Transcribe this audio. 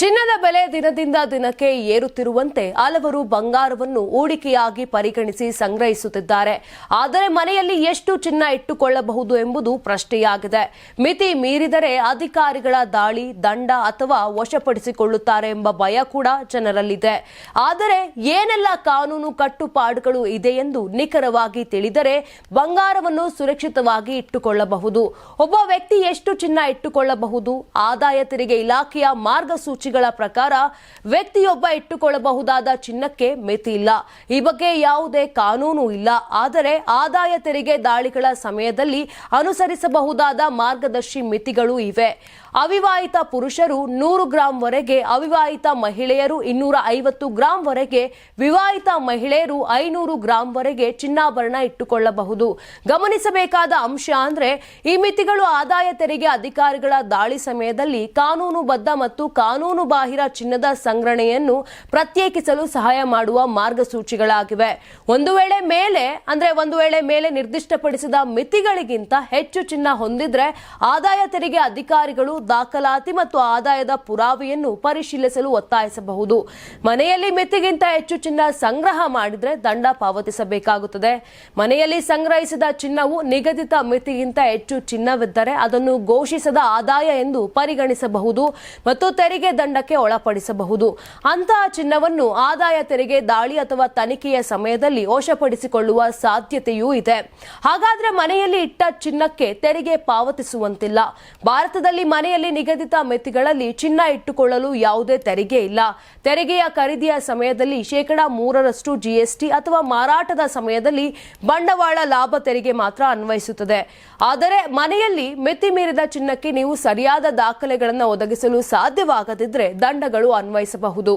ಚಿನ್ನದ ಬೆಲೆ ದಿನದಿಂದ ದಿನಕ್ಕೆ ಏರುತ್ತಿರುವಂತೆ ಹಲವರು ಬಂಗಾರವನ್ನು ಹೂಡಿಕೆಯಾಗಿ ಪರಿಗಣಿಸಿ ಸಂಗ್ರಹಿಸುತ್ತಿದ್ದಾರೆ. ಆದರೆ ಮನೆಯಲ್ಲಿ ಎಷ್ಟು ಚಿನ್ನ ಇಟ್ಟುಕೊಳ್ಳಬಹುದು ಎಂಬುದು ಪ್ರಶ್ನೆಯಾಗಿದೆ. ಮಿತಿ ಮೀರಿದರೆ ಅಧಿಕಾರಿಗಳ ದಾಳಿ, ದಂಡ ಅಥವಾ ವಶಪಡಿಸಿಕೊಳ್ಳುತ್ತಾರೆ ಎಂಬ ಭಯ ಕೂಡ ಜನರಲ್ಲಿದೆ. ಆದರೆ ಏನೆಲ್ಲ ಕಾನೂನು ಕಟ್ಟುಪಾಡುಗಳು ಇದೆ ಎಂದು ನಿಖರವಾಗಿ ತಿಳಿದರೆ ಬಂಗಾರವನ್ನು ಸುರಕ್ಷಿತವಾಗಿ ಇಟ್ಟುಕೊಳ್ಳಬಹುದು. ಒಬ್ಬ ವ್ಯಕ್ತಿ ಎಷ್ಟು ಚಿನ್ನ ಇಟ್ಟುಕೊಳ್ಳಬಹುದು? ಆದಾಯ ತೆರಿಗೆ ಇಲಾಖೆಯ ಮಾರ್ಗಸೂಚಿಗಳ ಪ್ರಕಾರ ವ್ಯಕ್ತಿಯೊಬ್ಬ ಇಟ್ಟುಕೊಳ್ಳಬಹುದಾದ ಚಿನ್ನಕ್ಕೆ ಮಿತಿ ಇಲ್ಲ. ಈ ಬಗ್ಗೆ ಯಾವುದೇ ಕಾನೂನು ಇಲ್ಲ. ಆದರೆ ಆದಾಯ ತೆರಿಗೆ ದಾಳಿಗಳ ಸಮಯದಲ್ಲಿ ಅನುಸರಿಸಬಹುದಾದ ಮಾರ್ಗದರ್ಶಿ ಮಿತಿಗಳು ಇವೆ. ಅವಿವಾಹಿತ ಪುರುಷರು ನೂರು ಗ್ರಾಂವರೆಗೆ ಅವಿವಾಹಿತ ಮಹಿಳೆಯರು ಇನ್ನೂರ ಐವತ್ತು ಗ್ರಾಂವರೆಗೆ ವಿವಾಹಿತ ಮಹಿಳೆಯರು ಐನೂರು ಗ್ರಾಂವರೆಗೆ ಚಿನ್ನಾಭರಣ ಇಟ್ಟುಕೊಳ್ಳಬಹುದು. ಗಮನಿಸಬೇಕಾದ ಅಂಶ ಅಂದ್ರೆ, ಈ ಮಿತಿಗಳು ಆದಾಯ ತೆರಿಗೆ ಅಧಿಕಾರಿಗಳ ದಾಳಿ ಸಮಯದಲ್ಲಿ ಕಾನೂನುಬದ್ಧ ಮತ್ತು ಕಾನೂನು ಬಾಹಿರ ಚಿನ್ನದ ಸಂಗ್ರಹಣೆಯನ್ನು ಪ್ರತ್ಯೇಕಿಸಲು ಸಹಾಯ ಮಾಡುವ ಮಾರ್ಗಸೂಚಿಗಳಾಗಿವೆ. ಒಂದು ವೇಳೆ ಮೇಲೆ, ಅಂದ್ರೆ ಒಂದು ವೇಳೆ ಮೇಲೆ ನಿರ್ದಿಷ್ಟಪಡಿಸಿದ ಮಿತಿಗಳಿಗಿಂತ ಹೆಚ್ಚು ಚಿನ್ನ ಹೊಂದಿದ್ರೆ, ಆದಾಯ ತೆರಿಗೆ ಅಧಿಕಾರಿಗಳು ದಾಖಲಾತಿ ಮತ್ತು ಆದಾಯದ ಪುರಾವೆಯನ್ನು ಪರಿಶೀಲಿಸಲು ಒತ್ತಾಯಿಸಬಹುದು. ಮನೆಯಲ್ಲಿ ಮಿತಿಗಿಂತ ಹೆಚ್ಚು ಚಿನ್ನ ಸಂಗ್ರಹ ಮಾಡಿದರೆ ದಂಡ ಪಾವತಿಸಬೇಕಾಗುತ್ತದೆ. ಮನೆಯಲ್ಲಿ ಸಂಗ್ರಹಿಸಿದ ಚಿನ್ನವು ನಿಗದಿತ ಮಿತಿಗಿಂತ ಹೆಚ್ಚು ಚಿನ್ನವಿದ್ದರೆ ಅದನ್ನು ಘೋಷಿಸದ ಆದಾಯ ಎಂದು ಪರಿಗಣಿಸಬಹುದು ಮತ್ತು ತೆರಿಗೆ ದಂಡಕ್ಕೆ ಒಳಪಡಿಸಬಹುದು. ಅಂತಹ ಚಿನ್ನವನ್ನು ಆದಾಯ ತೆರಿಗೆ, ದಾಳಿ ಅಥವಾ ತನಿಖೆಯ ಸಮಯದಲ್ಲಿ ವಶಪಡಿಸಿಕೊಳ್ಳುವ ಸಾಧ್ಯತೆಯೂ ಇದೆ. ಹಾಗಾದ್ರೆ ಮನೆಯಲ್ಲಿ ಇಟ್ಟ ಚಿನ್ನಕ್ಕೆ ತೆರಿಗೆ ಪಾವತಿಸುವಂತಿಲ್ಲ. ಭಾರತದಲ್ಲಿ ಮನೆಯಲ್ಲಿ ನಿಗದಿತ ಮಿತಿಗಳಲ್ಲಿ ಚಿನ್ನ ಇಟ್ಟುಕೊಳ್ಳಲು ಯಾವುದೇ ತೆರಿಗೆ ಇಲ್ಲ. ತೆರಿಗೆಯ ಖರೀದಿಯ ಸಮಯದಲ್ಲಿ ಶೇಕಡಾ ಮೂರರಷ್ಟು ಜಿಎಸ್ಟಿ ಅಥವಾ ಮಾರಾಟದ ಸಮಯದಲ್ಲಿ ಬಂಡವಾಳ ಲಾಭ ತೆರಿಗೆ ಮಾತ್ರ ಅನ್ವಯಿಸುತ್ತದೆ. ಆದರೆ ಮನೆಯಲ್ಲಿ ಮಿತಿ ಮೀರಿದ ಚಿನ್ನಕ್ಕೆ ನೀವು ಸರಿಯಾದ ದಾಖಲೆಗಳನ್ನು ಒದಗಿಸಲು ಸಾಧ್ಯವಾಗದಿದ್ದರೆ ದಂಡಗಳು ಅನ್ವಯಿಸಬಹುದು.